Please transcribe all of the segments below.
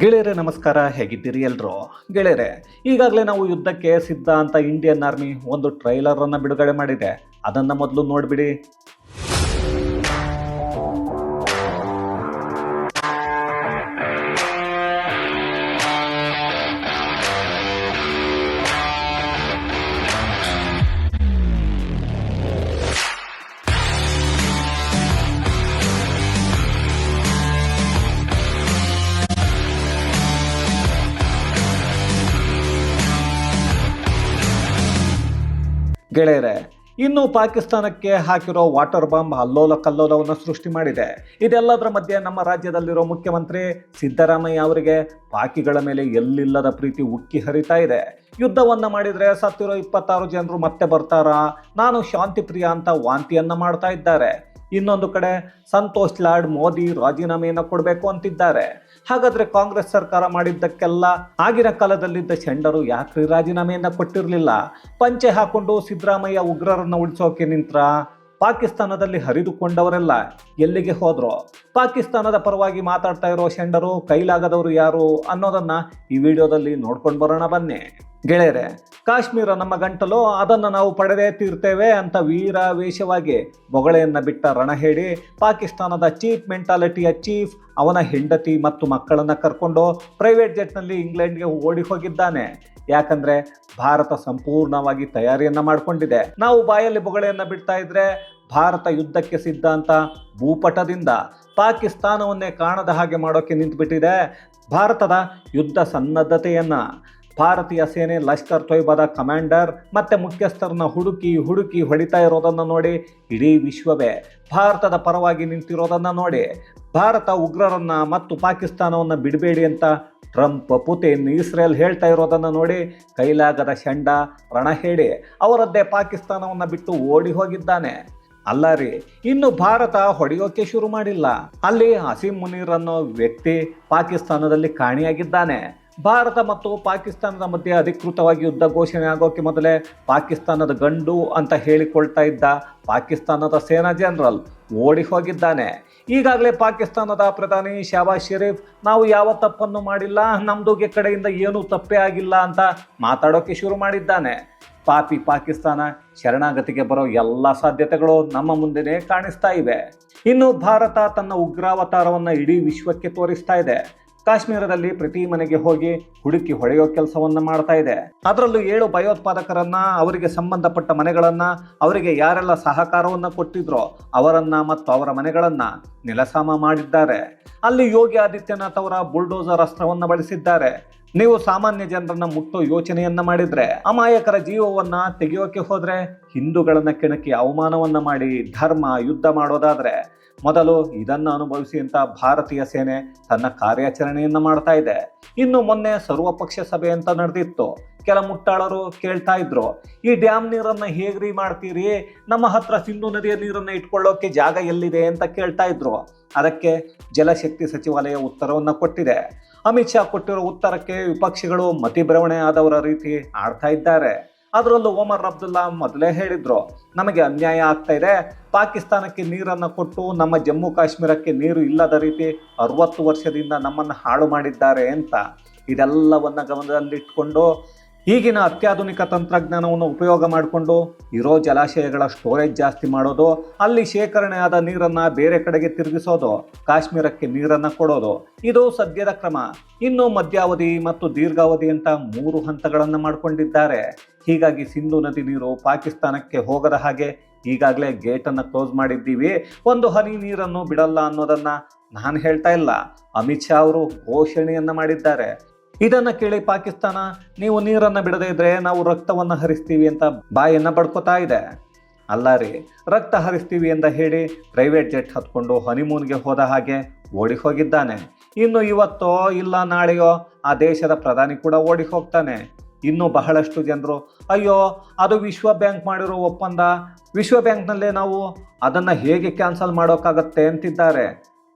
ಗೆಳೆಯರೆ, ನಮಸ್ಕಾರ. ಹೇಗಿದ್ದೀರಿ ಎಲ್ಲರೂ ಗೆಳೆಯರೆ, ಈಗಾಗಲೇ ನಾವು ಯುದ್ಧಕ್ಕೆ ಸಿದ್ಧ ಅಂತ ಇಂಡಿಯನ್ ಆರ್ಮಿ ಒಂದು ಟ್ರೈಲರನ್ನು ಬಿಡುಗಡೆ ಮಾಡಿದೆ. ಅದನ್ನು ಮೊದಲು ನೋಡ್ಬಿಡಿ. ಗೆಳೆಯರೆ, ಇನ್ನು ಪಾಕಿಸ್ತಾನಕ್ಕೆ ಹಾಕಿರೋ ವಾಟರ್ ಬಾಂಬ್ ಅಲ್ಲೋಲ ಕಲ್ಲೋಲವನ್ನು ಸೃಷ್ಟಿ ಮಾಡಿದೆ. ಇದೆಲ್ಲದರ ಮಧ್ಯೆ ನಮ್ಮ ರಾಜ್ಯದಲ್ಲಿರೋ ಮುಖ್ಯಮಂತ್ರಿ ಸಿದ್ದರಾಮಯ್ಯ ಅವರಿಗೆ ಪಾಕಿಗಳ ಮೇಲೆ ಎಲ್ಲಿಲ್ಲದ ಪ್ರೀತಿ ಉಕ್ಕಿ ಹರಿತಾ ಇದೆ. ಯುದ್ಧವನ್ನು ಮಾಡಿದರೆ ಸತ್ತಿರೋ ಇಪ್ಪತ್ತಾರು ಜನರು ಮತ್ತೆ ಬರ್ತಾರಾ? ನಾನು ಶಾಂತಿ ಪ್ರಿಯ ಅಂತ ವಾಂತಿಯನ್ನು ಮಾಡ್ತಾ ಇದ್ದಾರೆ. ಇನ್ನೊಂದು ಕಡೆ ಸಂತೋಷ್ ಲಾಡ್ ಮೋದಿ ರಾಜೀನಾಮೆಯನ್ನು ಕೊಡಬೇಕು ಅಂತಿದ್ದಾರೆ. ಹಾಗಾದ್ರೆ ಕಾಂಗ್ರೆಸ್ ಸರ್ಕಾರ ಮಾಡಿದ್ದಕ್ಕೆಲ್ಲ ಆಗಿನ ಕಾಲದಲ್ಲಿದ್ದ ಚೆಂಡರು ಯಾಕ್ರಿ ರಾಜೀನಾಮೆಯನ್ನು ಕೊಟ್ಟಿರಲಿಲ್ಲ? ಪಂಚೆ ಹಾಕೊಂಡು ಸಿದ್ದರಾಮಯ್ಯ ಉಗ್ರರನ್ನ ಉಳಿಸೋಕೆ ನಿಂತ್ರ? ಪಾಕಿಸ್ತಾನದಲ್ಲಿ ಹರಿದುಕೊಂಡವರೆಲ್ಲ ಎಲ್ಲಿಗೆ ಹೋದ್ರು? ಪಾಕಿಸ್ತಾನದ ಪರವಾಗಿ ಮಾತಾಡ್ತಾ ಇರೋ ಶೆಂಡರು ಕೈಲಾಗದವರು ಯಾರು ಅನ್ನೋದನ್ನ ಈ ವಿಡಿಯೋದಲ್ಲಿ ನೋಡ್ಕೊಂಡು ಬರೋಣ ಬನ್ನಿ. ಗೆಳೆಯರೆ, ಕಾಶ್ಮೀರ ನಮ್ಮ ಗಂಟಲು, ಅದನ್ನು ನಾವು ಪಡೆದೇ ತೀರ್ತೇವೆ ಅಂತ ವೀರಾವೇಶವಾಗಿ ಬೊಗಳೆಯನ್ನ ಬಿಟ್ಟ ರಣಹೇಡಿ, ಪಾಕಿಸ್ತಾನದ ಚೀಫ್ ಮೆಂಟಾಲಿಟಿಯ ಚೀಫ್, ಅವನ ಹೆಂಡತಿ ಮತ್ತು ಮಕ್ಕಳನ್ನ ಕರ್ಕೊಂಡು ಪ್ರೈವೇಟ್ ಜೆಟ್ನಲ್ಲಿ ಇಂಗ್ಲೆಂಡ್ಗೆ ಓಡಿ ಹೋಗಿದ್ದಾನೆ. ಯಾಕಂದ್ರೆ ಭಾರತ ಸಂಪೂರ್ಣವಾಗಿ ತಯಾರಿಯನ್ನ ಮಾಡಿಕೊಂಡಿದೆ. ನಾವು ಬಾಯಲ್ಲಿ ಬೊಗಳೆಯನ್ನ ಬಿಡ್ತಾ ಇದ್ರೆ ಭಾರತ ಯುದ್ಧಕ್ಕೆ ಸಿದ್ಧ ಅಂತ ಭೂಪಟದಿಂದ ಪಾಕಿಸ್ತಾನವನ್ನೇ ಕಾಣದ ಹಾಗೆ ಮಾಡೋಕೆ ನಿಂತುಬಿಟ್ಟಿದೆ ಭಾರತದ ಯುದ್ಧ ಸನ್ನದ್ಧತೆಯನ್ನು. ಭಾರತೀಯ ಸೇನೆ ಲಷ್ಕರ್ ತೊಯ್ಬಾದ ಕಮಾಂಡರ್ ಮತ್ತೆ ಮುಖ್ಯಸ್ಥರನ್ನ ಹುಡುಕಿ ಹುಡುಕಿ ಹೊಡಿತಾ ಇರೋದನ್ನ ನೋಡಿ ಇಡೀ ವಿಶ್ವವೇ ಭಾರತದ ಪರವಾಗಿ ನಿಂತಿರೋದನ್ನ ನೋಡಿ. ಭಾರತ ಉಗ್ರರನ್ನ ಮತ್ತು ಪಾಕಿಸ್ತಾನವನ್ನು ಬಿಡಬೇಡಿ ಅಂತ ಟ್ರಂಪ್ ಪುತಿನ್ ಇಸ್ರೇಲ್ ಹೇಳ್ತಾ ಇರೋದನ್ನು ನೋಡಿ ಕೈಲಾಗದ ಶಂಡ ರಣಹೇಡಿ. ಅವರದ್ದೇ ಪಾಕಿಸ್ತಾನವನ್ನು ಬಿಟ್ಟು ಓಡಿ ಹೋಗಿದ್ದಾನೆ. ಅಲ್ಲ ರೀ, ಇನ್ನು ಭಾರತ ಹೊಡೆಯೋಕೆ ಶುರು ಮಾಡಿಲ್ಲ. ಅಲ್ಲಿ ಹಸೀಂ ಮುನೀರ್ ಅನ್ನೋ ವ್ಯಕ್ತಿ ಪಾಕಿಸ್ತಾನದಲ್ಲಿ ಕಾಣಿಯಾಗಿದ್ದಾನೆ. ಭಾರತ ಮತ್ತು ಪಾಕಿಸ್ತಾನದ ಮಧ್ಯೆ ಅಧಿಕೃತವಾಗಿ ಯುದ್ಧ ಘೋಷಣೆ ಆಗೋಕೆ ಮೊದಲೇ ಪಾಕಿಸ್ತಾನದ ಗಂಡು ಅಂತ ಹೇಳಿಕೊಳ್ತಾ ಇದ್ದ ಪಾಕಿಸ್ತಾನದ ಸೇನಾ ಜನರಲ್ ಓಡಿ ಹೋಗಿದ್ದಾನೆ. ಈಗಾಗಲೇ ಪಾಕಿಸ್ತಾನದ ಪ್ರಧಾನಿ ಶಹಬಾಜ್ ಶರೀಫ್, ನಾವು ಯಾವ ತಪ್ಪನ್ನು ಮಾಡಿಲ್ಲ ನಮ್ದು ಕಡೆಯಿಂದ ಏನೂ ತಪ್ಪೇ ಆಗಿಲ್ಲ ಅಂತ ಮಾತಾಡೋಕೆ ಶುರು ಮಾಡಿದ್ದಾನೆ. ಪಾಪಿ ಪಾಕಿಸ್ತಾನ ಶರಣಾಗತಿಗೆ ಬರೋ ಎಲ್ಲ ಸಾಧ್ಯತೆಗಳು ನಮ್ಮ ಮುಂದೆನೇ ಕಾಣಿಸ್ತಾ ಇವೆ. ಇನ್ನು ಭಾರತ ತನ್ನ ಉಗ್ರಾವತಾರವನ್ನು ಇಡೀ ವಿಶ್ವಕ್ಕೆ ತೋರಿಸ್ತಾ ಇದೆ. ಕಾಶ್ಮೀರದಲ್ಲಿ ಪ್ರತಿ ಮನೆಗೆ ಹೋಗಿ ಹುಡುಕಿ ಹೊಡೆಯೋ ಕೆಲಸವನ್ನ ಮಾಡ್ತಾ ಇದೆ. ಅದರಲ್ಲೂ ಏಳು ಭಯೋತ್ಪಾದಕರನ್ನ, ಅವರಿಗೆ ಸಂಬಂಧಪಟ್ಟ ಮನೆಗಳನ್ನ, ಅವರಿಗೆ ಯಾರೆಲ್ಲ ಸಹಕಾರವನ್ನ ಕೊಟ್ಟಿದ್ರೋ ಅವರನ್ನ ಮತ್ತು ಅವರ ಮನೆಗಳನ್ನ ನೆಲಸಮ ಮಾಡಿದ್ದಾರೆ. ಅಲ್ಲಿ ಯೋಗಿ ಆದಿತ್ಯನಾಥ್ ಅವರ ಬುಲ್ಡೋಸರ್ ಅಸ್ತ್ರವನ್ನ ಬಳಸಿದ್ದಾರೆ. ನೀವು ಸಾಮಾನ್ಯ ಜನರನ್ನ ಮುಟ್ಟೋ ಯೋಚನೆಯನ್ನ ಮಾಡಿದ್ರೆ, ಅಮಾಯಕರ ಜೀವವನ್ನ ತೆಗೆಯೋಕೆ ಹೋದ್ರೆ ಹಿಂದೂಗಳನ್ನ ಕೆಣಕಿ ಅವಮಾನವನ್ನ ಮಾಡಿ ಧರ್ಮ, ಯುದ್ಧ ಮಾಡೋದಾದ್ರೆ ಮೊದಲು ಇದನ್ನು ಅನುಭವಿಸಿ ಅಂತ ಭಾರತೀಯ ಸೇನೆ ತನ್ನ ಕಾರ್ಯಾಚರಣೆಯನ್ನು ಮಾಡ್ತಾ ಇದೆ. ಇನ್ನು ಮೊನ್ನೆ ಸರ್ವಪಕ್ಷ ಸಭೆ ಅಂತ ನಡೆದಿತ್ತು. ಕೆಲ ಮುಟ್ಟಾಳರು ಕೇಳ್ತಾ ಇದ್ರು, ಈ ಡ್ಯಾಮ್ ನೀರನ್ನ ಹೇಗ್ರಿ ಮಾಡ್ತೀರಿ? ನಮ್ಮ ಹತ್ರ ಸಿಂಧು ನದಿಯ ನೀರನ್ನ ಇಟ್ಕೊಳ್ಳೋಕೆ ಜಾಗ ಎಲ್ಲಿದೆ? ಅಂತ ಕೇಳ್ತಾ ಇದ್ರು. ಅದಕ್ಕೆ ಜಲಶಕ್ತಿ ಸಚಿವಾಲಯ ಉತ್ತರವನ್ನು ಕೊಟ್ಟಿದೆ. ಅಮಿತ್ ಶಾ ಕೊಟ್ಟಿರೋ ಉತ್ತರಕ್ಕೆ ವಿಪಕ್ಷಗಳು ಮತಿಭ್ರಮಣೆ ಆದವರ ರೀತಿ ಆಡ್ತಾ ಇದ್ದಾರೆ. ಅದರಲ್ಲೂ ಒಮರ್ ಅಬ್ದುಲ್ಲಾ ಮೊದಲೇ ಹೇಳಿದ್ರು, ನಮಗೆ ಅನ್ಯಾಯ ಆಗ್ತಾ ಇದೆ. ಪಾಕಿಸ್ತಾನಕ್ಕೆ ನೀರನ್ನು ಕೊಟ್ಟು ನಮ್ಮ ಜಮ್ಮು ಕಾಶ್ಮೀರಕ್ಕೆ ನೀರು ಇಲ್ಲದ ರೀತಿ ಅರವತ್ತು ವರ್ಷದಿಂದ ನಮ್ಮನ್ನು ಹಾಳು ಮಾಡಿದ್ದಾರೆ ಅಂತ ಇದೆಲ್ಲವನ್ನು ಗಮನದಲ್ಲಿಟ್ಕೊಂಡು ಈಗಿನ ಅತ್ಯಾಧುನಿಕ ತಂತ್ರಜ್ಞಾನವನ್ನು ಉಪಯೋಗ ಮಾಡಿಕೊಂಡು ಇರೋ ಜಲಾಶಯಗಳ ಸ್ಟೋರೇಜ್ ಜಾಸ್ತಿ ಮಾಡೋದು, ಅಲ್ಲಿ ಶೇಖರಣೆಯಾದ ನೀರನ್ನು ಬೇರೆ ಕಡೆಗೆ ತಿರುಗಿಸೋದು, ಕಾಶ್ಮೀರಕ್ಕೆ ನೀರನ್ನು ಕೊಡೋದು, ಇದು ಸದ್ಯದ ಕ್ರಮ. ಇನ್ನು ಮಧ್ಯಾವಧಿ ಮತ್ತು ದೀರ್ಘಾವಧಿ ಅಂತ ಮೂರು ಹಂತಗಳನ್ನು ಮಾಡಿಕೊಂಡಿದ್ದಾರೆ. ಹೀಗಾಗಿ ಸಿಂಧು ನದಿ ನೀರು ಪಾಕಿಸ್ತಾನಕ್ಕೆ ಹೋಗದ ಹಾಗೆ ಈಗಾಗಲೇ ಗೇಟನ್ನು ಕ್ಲೋಸ್ ಮಾಡಿದ್ದೀವಿ. ಒಂದು ಹನಿ ನೀರನ್ನು ಬಿಡಲ್ಲ ಅನ್ನೋದನ್ನ ನಾನು ಹೇಳ್ತಾ ಇಲ್ಲ. ಅಮಿತ್ ಶಾ ಅವರು ಘೋಷಣೆಯನ್ನು ಮಾಡಿದ್ದಾರೆ. ಇದನ್ನ ಕೇಳಿ ಪಾಕಿಸ್ತಾನ, ನೀವು ನೀರನ್ನ ಬಿಡದೇ ಇದ್ರೆ ನಾವು ರಕ್ತವನ್ನ ಹರಿಸ್ತೀವಿ ಅಂತ ಬಾಯನ್ನ ಬಡ್ಕೋತಾ ಇದೆ. ಅಲ್ಲ ರೀ, ರಕ್ತ ಹರಿಸ್ತೀವಿ ಅಂತ ಹೇಳಿ ಪ್ರೈವೇಟ್ ಜೆಟ್ ಹತ್ಕೊಂಡು ಹನಿಮೂನ್ಗೆ ಹೋದ ಹಾಗೆ ಓಡಿ ಹೋಗಿದ್ದಾನೆ. ಇನ್ನು ಇವತ್ತೋ ಇಲ್ಲ ನಾಳೆಯೋ ಆ ದೇಶದ ಪ್ರಧಾನಿ ಕೂಡ ಓಡಿ ಹೋಗ್ತಾನೆ. ಇನ್ನು ಬಹಳಷ್ಟು ಜನರು, ಅಯ್ಯೋ, ಅದು ವಿಶ್ವ ಬ್ಯಾಂಕ್ ಮಾಡಿರೋ ಒಪ್ಪಂದ. ವಿಶ್ವ ಬ್ಯಾಂಕ್ನಲ್ಲೇ ನಾವು ಅದನ್ನು ಹೇಗೆ ಕ್ಯಾನ್ಸಲ್ ಮಾಡೋಕ್ಕಾಗತ್ತೆ ಅಂತಿದ್ದಾರೆ.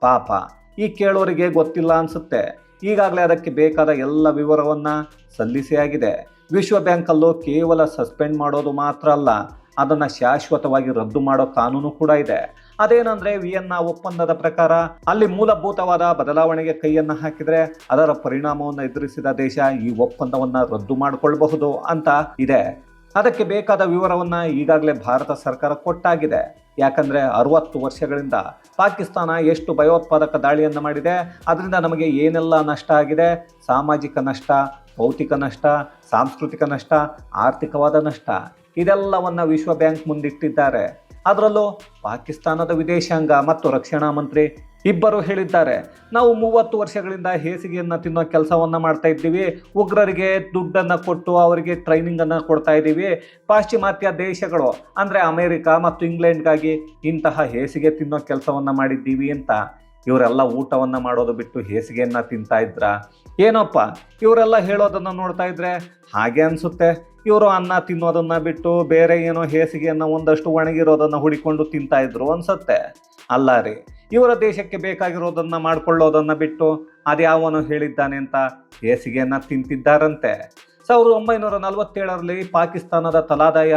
ಪಾಪ, ಈ ಕೇಳೋರಿಗೆ ಗೊತ್ತಿಲ್ಲ ಅನಿಸುತ್ತೆ. ಈಗಾಗಲೇ ಅದಕ್ಕೆ ಬೇಕಾದ ಎಲ್ಲ ವಿವರವನ್ನು ಸಲ್ಲಿಸಿ ಆಗಿದೆ. ವಿಶ್ವ ಬ್ಯಾಂಕಲ್ಲೂ ಕೇವಲ ಸಸ್ಪೆಂಡ್ ಮಾಡೋದು ಮಾತ್ರ ಅಲ್ಲ, ಅದನ್ನು ಶಾಶ್ವತವಾಗಿ ರದ್ದು ಮಾಡೋ ಕಾನೂನು ಕೂಡ ಇದೆ. ಅದೇನಂದ್ರೆ ವಿಯನ್ನ ಒಪ್ಪಂದದ ಪ್ರಕಾರ, ಅಲ್ಲಿ ಮೂಲಭೂತವಾದ ಬದಲಾವಣೆಗೆ ಕೈಯನ್ನ ಹಾಕಿದ್ರೆ ಅದರ ಪರಿಣಾಮವನ್ನು ಎದುರಿಸಿದ ದೇಶ ಈ ಒಪ್ಪಂದವನ್ನ ರದ್ದು ಮಾಡಿಕೊಳ್ಳಬಹುದು ಅಂತ ಇದೆ. ಅದಕ್ಕೆ ಬೇಕಾದ ವಿವರವನ್ನ ಈಗಾಗಲೇ ಭಾರತ ಸರ್ಕಾರ ಕೊಟ್ಟಾಗಿದೆ. ಯಾಕಂದ್ರೆ ಅರವತ್ತು ವರ್ಷಗಳಿಂದ ಪಾಕಿಸ್ತಾನ ಎಷ್ಟು ಭಯೋತ್ಪಾದಕ ದಾಳಿಯನ್ನು ಮಾಡಿದೆ, ಅದರಿಂದ ನಮಗೆ ಏನೆಲ್ಲ ನಷ್ಟ ಆಗಿದೆ? ಸಾಮಾಜಿಕ ನಷ್ಟ, ಭೌತಿಕ ನಷ್ಟ, ಸಾಂಸ್ಕೃತಿಕ ನಷ್ಟ, ಆರ್ಥಿಕವಾದ ನಷ್ಟ, ಇದೆಲ್ಲವನ್ನು ವಿಶ್ವ ಬ್ಯಾಂಕ್ ಮುಂದಿಟ್ಟಿದ್ದಾರೆ. ಅದರಲ್ಲೂ ಪಾಕಿಸ್ತಾನದ ವಿದೇಶಾಂಗ ಮತ್ತು ರಕ್ಷಣಾ ಮಂತ್ರಿ ಇಬ್ಬರು ಹೇಳಿದ್ದಾರೆ. ನಾವು ಮೂವತ್ತು ವರ್ಷಗಳಿಂದ ಹೇಸಿಗೆಯನ್ನು ತಿನ್ನೋ ಕೆಲಸವನ್ನು ಮಾಡ್ತಾ ಇದ್ದೀವಿ. ಉಗ್ರರಿಗೆ ದುಡ್ಡನ್ನು ಕೊಟ್ಟು ಅವರಿಗೆ ಟ್ರೈನಿಂಗನ್ನು ಕೊಡ್ತಾ ಇದ್ದೀವಿ. ಪಾಶ್ಚಿಮಾತ್ಯ ದೇಶಗಳು, ಅಂದರೆ ಅಮೇರಿಕಾ ಮತ್ತು ಇಂಗ್ಲೆಂಡ್ಗಾಗಿ ಇಂತಹ ಹೇಸಿಗೆ ತಿನ್ನೋ ಕೆಲಸವನ್ನು ಮಾಡಿದ್ದೀವಿ ಅಂತ ಇವರೆಲ್ಲ ಊಟವನ್ನು ಮಾಡೋದು ಬಿಟ್ಟು ಹೇಸಿಗೆಯನ್ನು ತಿಂತಾ ಇದ್ರ? ಏನಪ್ಪ, ಇವರೆಲ್ಲ ಹೇಳೋದನ್ನು ನೋಡ್ತಾ ಇದ್ರೆ ಹಾಗೆ ಅನಿಸುತ್ತೆ. ಇವರು ಅನ್ನ ತಿನ್ನೋದನ್ನು ಬಿಟ್ಟು ಬೇರೆ ಏನೋ ಹೇಸಿಗೆಯನ್ನು ಒಂದಷ್ಟು ಒಣಗಿರೋದನ್ನು ಹುಡಿಕೊಂಡು ತಿಂತಾ ಇದ್ರು ಅನಿಸುತ್ತೆ. ಅಲ್ಲ ರೀ, ಇವರ ದೇಶಕ್ಕೆ ಬೇಕಾಗಿರೋದನ್ನು ಮಾಡ್ಕೊಳ್ಳೋದನ್ನ ಬಿಟ್ಟು ಅದ್ಯಾವನು ಹೇಳಿದ್ದಾನೆ ಅಂತ ಹೇಸಿಗೆಯನ್ನು ತಿಂತಿದ್ದಾರಂತೆ. ಸಾವಿರದ ಒಂಬೈನೂರ ನಲವತ್ತೇಳರಲ್ಲಿ ಪಾಕಿಸ್ತಾನದ ತಲಾದಾಯ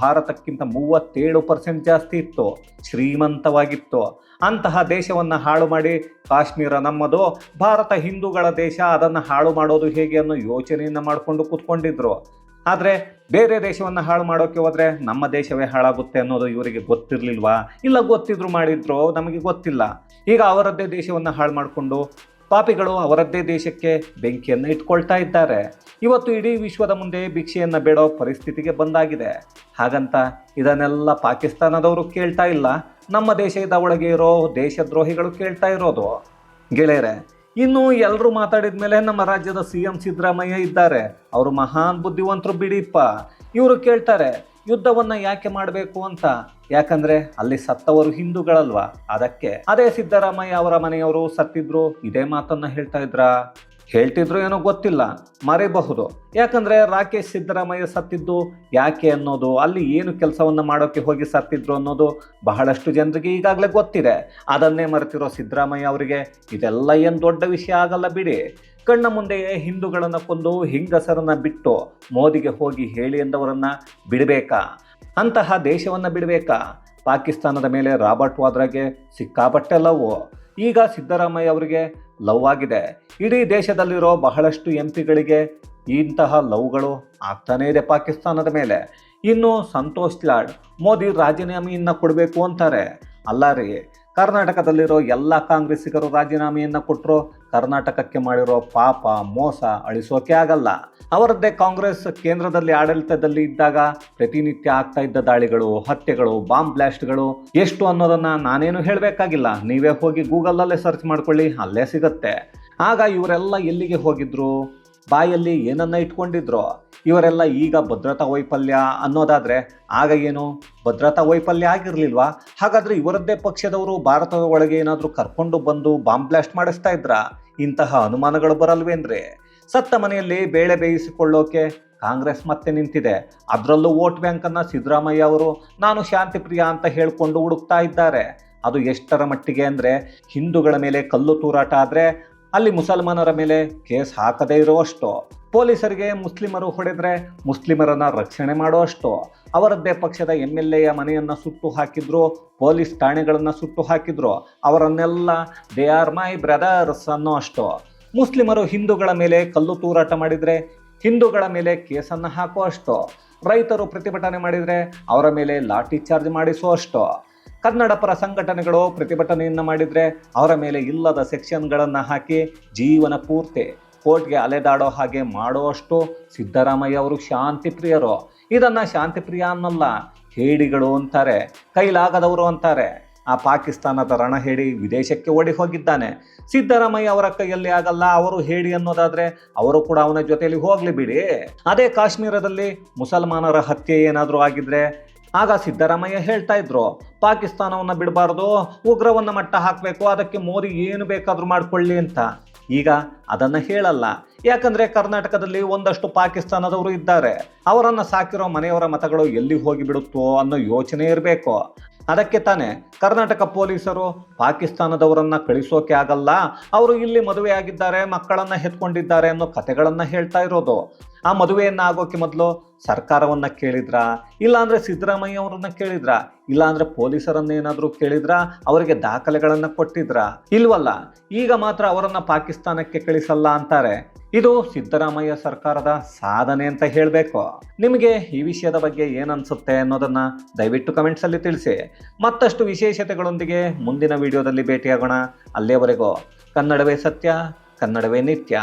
ಭಾರತಕ್ಕಿಂತ ಮೂವತ್ತೇಳು ಪರ್ಸೆಂಟ್ ಜಾಸ್ತಿ ಇತ್ತು. ಶ್ರೀಮಂತವಾಗಿತ್ತು. ಅಂತಹ ದೇಶವನ್ನು ಹಾಳು ಮಾಡಿ ಕಾಶ್ಮೀರ ನಮ್ಮದು. ಭಾರತ ಹಿಂದೂಗಳ ದೇಶ, ಅದನ್ನು ಹಾಳು ಮಾಡೋದು ಹೇಗೆ ಅನ್ನೋ ಯೋಚನೆಯನ್ನು ಮಾಡಿಕೊಂಡು ಕೂತ್ಕೊಂಡಿದ್ರು. ಆದರೆ ಬೇರೆ ದೇಶವನ್ನು ಹಾಳು ಮಾಡೋಕ್ಕೆ ಹೋದರೆ ನಮ್ಮ ದೇಶವೇ ಹಾಳಾಗುತ್ತೆ ಅನ್ನೋದು ಇವರಿಗೆ ಗೊತ್ತಿರಲಿಲ್ವಾ? ಇಲ್ಲ ಗೊತ್ತಿದ್ರು ಮಾಡಿದ್ರು? ನಮಗೆ ಗೊತ್ತಿಲ್ಲ. ಈಗ ಅವರದ್ದೇ ದೇಶವನ್ನು ಹಾಳು ಮಾಡಿಕೊಂಡು ಪಾಪಿಗಳು ಅವರದ್ದೇ ದೇಶಕ್ಕೆ ಬೆಂಕಿಯನ್ನು ಇಟ್ಕೊಳ್ತಾ ಇದ್ದಾರೆ. ಇವತ್ತು ಇಡೀ ವಿಶ್ವದ ಮುಂದೆ ಭಿಕ್ಷೆಯನ್ನು ಬೇಡೋ ಪರಿಸ್ಥಿತಿಗೆ ಬಂದಾಗಿದೆ. ಹಾಗಂತ ಇದನ್ನೆಲ್ಲ ಪಾಕಿಸ್ತಾನದವರು ಕೇಳ್ತಾ ಇಲ್ಲ. ನಮ್ಮ ದೇಶದ ಒಳಗೆ ಇರೋ ದೇಶದ್ರೋಹಿಗಳು ಕೇಳ್ತಾ ಇರೋದು. ಗೆಳೆಯರೆ, ಇನ್ನು ಎಲ್ಲರೂ ಮಾತಾಡಿದ ಮೇಲೆ ನಮ್ಮ ರಾಜ್ಯದ ಸಿ ಎಂ ಸಿದ್ದರಾಮಯ್ಯ ಇದ್ದಾರೆ. ಅವರು ಮಹಾನ್ ಬುದ್ಧಿವಂತರು ಬಿಡಿಪ್ಪ ಇವರು ಕೇಳ್ತಾರೆ ಯುದ್ಧವನ್ನ ಯಾಕೆ ಮಾಡಬೇಕು ಅಂತ? ಯಾಕಂದ್ರೆ ಅಲ್ಲಿ ಸತ್ತವರು ಹಿಂದೂಗಳಲ್ವಾ? ಅದಕ್ಕೆ ಅದೇ ಸಿದ್ದರಾಮಯ್ಯ ಅವರ ಮನೆಯವರು ಸತ್ತಿದ್ರು. ಇದೇ ಮಾತನ್ನ ಹೇಳ್ತಾ ಇದ್ರ? ಹೇಳ್ತಿದ್ರು ಏನೋ ಗೊತ್ತಿಲ್ಲ. ಮರೆಯಬಹುದು ಯಾಕಂದ್ರೆ ರಾಕೇಶ್ ಸಿದ್ದರಾಮಯ್ಯ ಸತ್ತಿದ್ದು ಯಾಕೆ ಅನ್ನೋದು, ಅಲ್ಲಿ ಏನು ಕೆಲಸವನ್ನ ಮಾಡೋಕೆ ಹೋಗಿ ಸತ್ತಿದ್ರು ಅನ್ನೋದು ಬಹಳಷ್ಟು ಜನರಿಗೆ ಈಗಾಗಲೇ ಗೊತ್ತಿದೆ. ಅದನ್ನೇ ಮರೆತಿರೋ ಸಿದ್ದರಾಮಯ್ಯ ಅವರಿಗೆ ಇದೆಲ್ಲ ಏನು ದೊಡ್ಡ ವಿಷಯ ಆಗಲ್ಲ ಬಿಡಿ. ಕಣ್ಣ ಮುಂದೆಯೇ ಹಿಂದೂಗಳನ್ನ ಕೊಂದು ಹಿಂಗಸರನ್ನ ಬಿಟ್ಟು ಮೋದಿಗೆ ಹೋಗಿ ಹೇಳಿ ಎಂದವರನ್ನ ಬಿಡಬೇಕಾ? ಅಂತಹ ದೇಶವನ್ನ ಬಿಡಬೇಕಾ? ಪಾಕಿಸ್ತಾನದ ಮೇಲೆ ರಾಬರ್ಟ್ ವಾದ್ರಾಗೆ ಸಿಕ್ಕಾಪಟ್ಟೆ ಲವ್ ಈಗ ಸಿದ್ದರಾಮಯ್ಯ ಅವರಿಗೆ ಲವ್ ಆಗಿದೆ. ಇಡೀ ದೇಶದಲ್ಲಿರೋ ಬಹಳಷ್ಟು ಎಂ ಪಿಗಳಿಗೆ ಇಂತಹ ಲವ್ಗಳು ಆಗ್ತಾನೇ ಇದೆ ಪಾಕಿಸ್ತಾನದ ಮೇಲೆ. ಇನ್ನು ಸಂತೋಷ್ ಲಾಡ್ ಮೋದಿ ರಾಜೀನಾಮೆಯನ್ನು ಕೊಡಬೇಕು ಅಂತಾರೆ. ಅಲ್ಲ ರೀ ಕರ್ನಾಟಕದಲ್ಲಿರೋ ಎಲ್ಲ ಕಾಂಗ್ರೆಸ್ಸಿಗರು ರಾಜೀನಾಮೆಯನ್ನು ಕೊಟ್ಟರು ಕರ್ನಾಟಕಕ್ಕೆ ಮಾಡಿರೋ ಪಾಪ ಮೋಸ ಅಳಿಸೋಕೆ ಆಗಲ್ಲ. ಅವರದ್ದೇ ಕಾಂಗ್ರೆಸ್ ಕೇಂದ್ರದಲ್ಲಿ ಆಡಳಿತದಲ್ಲಿ ಇದ್ದಾಗ ಪ್ರತಿನಿತ್ಯ ಆಗ್ತಾ ಇದ್ದ ದಾಳಿಗಳು, ಹತ್ಯೆಗಳು, ಬಾಂಬ್ ಬ್ಲಾಸ್ಟ್ಗಳು ಎಷ್ಟು ಅನ್ನೋದನ್ನ ನಾನೇನು ಹೇಳಬೇಕಾಗಿಲ್ಲ. ನೀವೇ ಹೋಗಿ ಗೂಗಲಲ್ಲೇ ಸರ್ಚ್ ಮಾಡ್ಕೊಳ್ಳಿ, ಅಲ್ಲೇ ಸಿಗುತ್ತೆ. ಆಗ ಇವರೆಲ್ಲ ಎಲ್ಲಿಗೆ ಹೋಗಿದ್ರು? ಬಾಯಲ್ಲಿ ಏನನ್ನ ಇಟ್ಕೊಂಡಿದ್ರೋ, ಇವರೆಲ್ಲ ಈಗ ಭದ್ರತಾ ವೈಫಲ್ಯ ಅನ್ನೋದಾದ್ರೆ ಆಗ ಏನು? ಭದ್ರತಾ ವೈಫಲ್ಯ ಆಗಿರಲಿಲ್ವಾ? ಹಾಗಾದ್ರೆ ಇವರದ್ದೇ ಪಕ್ಷದವರು ಭಾರತದ ಒಳಗೆ ಏನಾದರೂ ಕರ್ಕೊಂಡು ಬಂದು ಬಾಂಬ್ ಬ್ಲಾಸ್ಟ್ ಮಾಡಿಸ್ತಾ ಇದ್ರ? ಇಂತಹ ಅನುಮಾನಗಳು ಬರಲ್ವೇನ್ರಿ ಸತ್ತ ಮನೆಯಲ್ಲಿ ಬೇಳೆ ಬೇಯಿಸಿಕೊಳ್ಳೋಕೆ ಕಾಂಗ್ರೆಸ್ ಮತ್ತೆ ನಿಂತಿದೆ. ಅದರಲ್ಲೂ ವೋಟ್ ಬ್ಯಾಂಕನ್ನು ಸಿದ್ದರಾಮಯ್ಯ ಅವರು, ನಾನು ಶಾಂತಿ ಪ್ರಿಯ ಅಂತ ಹೇಳಿಕೊಂಡು ಹುಡುಕ್ತಾ ಇದ್ದಾರೆ. ಅದು ಎಷ್ಟರ ಮಟ್ಟಿಗೆ ಅಂದರೆ ಹಿಂದೂಗಳ ಮೇಲೆ ಕಲ್ಲು ತೂರಾಟ ಆದರೆ ಅಲ್ಲಿ ಮುಸಲ್ಮಾನರ ಮೇಲೆ ಕೇಸ್ ಹಾಕದೇ ಇರುವಷ್ಟು, ಪೊಲೀಸರಿಗೆ ಮುಸ್ಲಿಮರು ಹೊಡೆದ್ರೆ ಮುಸ್ಲಿಮರನ್ನ ರಕ್ಷಣೆ ಮಾಡುವಷ್ಟು, ಅವರದ್ದೇ ಪಕ್ಷದ ಎಂ ಎಲ್ ಎಯ ಮನೆಯನ್ನು ಸುಟ್ಟು ಹಾಕಿದ್ರು, ಪೊಲೀಸ್ ಠಾಣೆಗಳನ್ನು ಸುಟ್ಟು ಹಾಕಿದ್ರು, ಅವರನ್ನೆಲ್ಲ ದೇ ಆರ್ ಮೈ ಬ್ರದರ್ಸ್ ಅನ್ನೋ ಅಷ್ಟು ಮುಸ್ಲಿಮರು ಹಿಂದೂಗಳ ಮೇಲೆ ಕಲ್ಲು ತೂರಾಟ ಮಾಡಿದರೆ, ಹಿಂದೂಗಳ ಮೇಲೆ ಕೇಸನ್ನು ಹಾಕುವಷ್ಟು. ರೈತರು ಪ್ರತಿಭಟನೆ ಮಾಡಿದರೆ ಅವರ ಮೇಲೆ ಲಾಠಿ ಚಾರ್ಜ್ ಮಾಡಿಸುವಷ್ಟು. ಕನ್ನಡ ಪರ ಸಂಘಟನೆಗಳು ಪ್ರತಿಭಟನೆಯನ್ನು ಮಾಡಿದರೆ ಅವರ ಮೇಲೆ ಇಲ್ಲದ ಸೆಕ್ಷನ್ಗಳನ್ನು ಹಾಕಿ ಜೀವನ ಪೂರ್ತಿ ಕೋರ್ಟ್ಗೆ ಅಲೆದಾಡೋ ಹಾಗೆ ಮಾಡುವಷ್ಟು ಸಿದ್ದರಾಮಯ್ಯ ಅವರು ಶಾಂತಿ ಪ್ರಿಯರು ಇದನ್ನು ಶಾಂತಿ ಪ್ರಿಯ ಅನ್ನಲ್ಲ, ಹೇಡಿಗಳು ಅಂತಾರೆ, ಕೈಲಾಗದವರು ಅಂತಾರೆ. ಆ ಪಾಕಿಸ್ತಾನದ ರಣ ಹೇಳಿ ವಿದೇಶಕ್ಕೆ ಓಡಿ ಹೋಗಿದ್ದಾನೆ. ಸಿದ್ದರಾಮಯ್ಯ ಅವರ ಕೈಯಲ್ಲಿ ಆಗಲ್ಲ, ಅವರು ಹೇಳಿ ಅನ್ನೋದಾದರೆ ಅವರು ಕೂಡ ಅವನ ಜೊತೆಯಲ್ಲಿ ಹೋಗಲಿ ಬಿಡಿ. ಅದೇ ಕಾಶ್ಮೀರದಲ್ಲಿ ಮುಸಲ್ಮಾನರ ಹತ್ಯೆ ಏನಾದರೂ ಆಗಿದ್ರೆ ಆಗ ಸಿದ್ದರಾಮಯ್ಯ ಹೇಳ್ತಾ ಇದ್ರು, ಪಾಕಿಸ್ತಾನವನ್ನು ಬಿಡಬಾರ್ದು, ಉಗ್ರವನ್ನು ಮಟ್ಟ ಹಾಕಬೇಕು, ಅದಕ್ಕೆ ಮೋದಿ ಏನು ಬೇಕಾದರೂ ಮಾಡಿಕೊಳ್ಳಿ ಅಂತ. ಈಗ ಅದನ್ನ ಹೇಳಲ್ಲ. ಯಾಕಂದ್ರೆ ಕರ್ನಾಟಕದಲ್ಲಿ ಒಂದಷ್ಟು ಪಾಕಿಸ್ತಾನದವರು ಇದ್ದಾರೆ. ಅವರನ್ನು ಸಾಕಿರೋ ಮನೆಯವರ ಮತಗಳು ಎಲ್ಲಿ ಹೋಗಿ ಬಿಡುತ್ತೋ ಅನ್ನೋ ಯೋಚನೆ ಇರಬೇಕು. ಅದಕ್ಕೆ ತಾನೇ ಕರ್ನಾಟಕ ಪೊಲೀಸರು ಪಾಕಿಸ್ತಾನದವರನ್ನು ಕಳಿಸೋಕೆ ಆಗಲ್ಲ, ಅವರು ಇಲ್ಲಿ ಮದುವೆ ಆಗಿದ್ದಾರೆ ಮಕ್ಕಳನ್ನ ಹೆತ್ಕೊಂಡಿದ್ದಾರೆ ಅನ್ನೋ ಕಥೆಗಳನ್ನು ಹೇಳ್ತಾ ಇರೋದು. ಆ ಮದುವೆಯನ್ನು ಆಗೋಕೆ ಮೊದಲು ಸರ್ಕಾರವನ್ನು ಕೇಳಿದ್ರಾ? ಇಲ್ಲಾಂದರೆ ಸಿದ್ದರಾಮಯ್ಯ ಅವರನ್ನ ಕೇಳಿದ್ರಾ? ಇಲ್ಲಾಂದ್ರೆ ಪೊಲೀಸರನ್ನ ಏನಾದರೂ ಕೇಳಿದ್ರಾ? ಅವರಿಗೆ ದಾಖಲೆಗಳನ್ನು ಕೊಟ್ಟಿದ್ರಾ? ಇಲ್ವಲ್ಲ, ಈಗ ಮಾತ್ರ ಅವರನ್ನು ಪಾಕಿಸ್ತಾನಕ್ಕೆ ಕಳಿಸಲ್ಲ ಅಂತಾರೆ. ಇದು ಸಿದ್ದರಾಮಯ್ಯ ಸರ್ಕಾರದ ಸಾಧನೆ ಅಂತ ಹೇಳಬೇಕು. ನಿಮಗೆ ಈ ವಿಷಯದ ಬಗ್ಗೆ ಏನನ್ಸುತ್ತೆ ಅನ್ನೋದನ್ನು ದಯವಿಟ್ಟು ಕಮೆಂಟ್ಸಲ್ಲಿ ತಿಳಿಸಿ. ಮತ್ತಷ್ಟು ವಿಶೇಷತೆಗಳೊಂದಿಗೆ ಮುಂದಿನ ವಿಡಿಯೋದಲ್ಲಿ ಭೇಟಿಯಾಗೋಣ. ಅಲ್ಲಿಯವರೆಗೂ ಕನ್ನಡವೇ ಸತ್ಯ, ಕನ್ನಡವೇ ನಿತ್ಯ.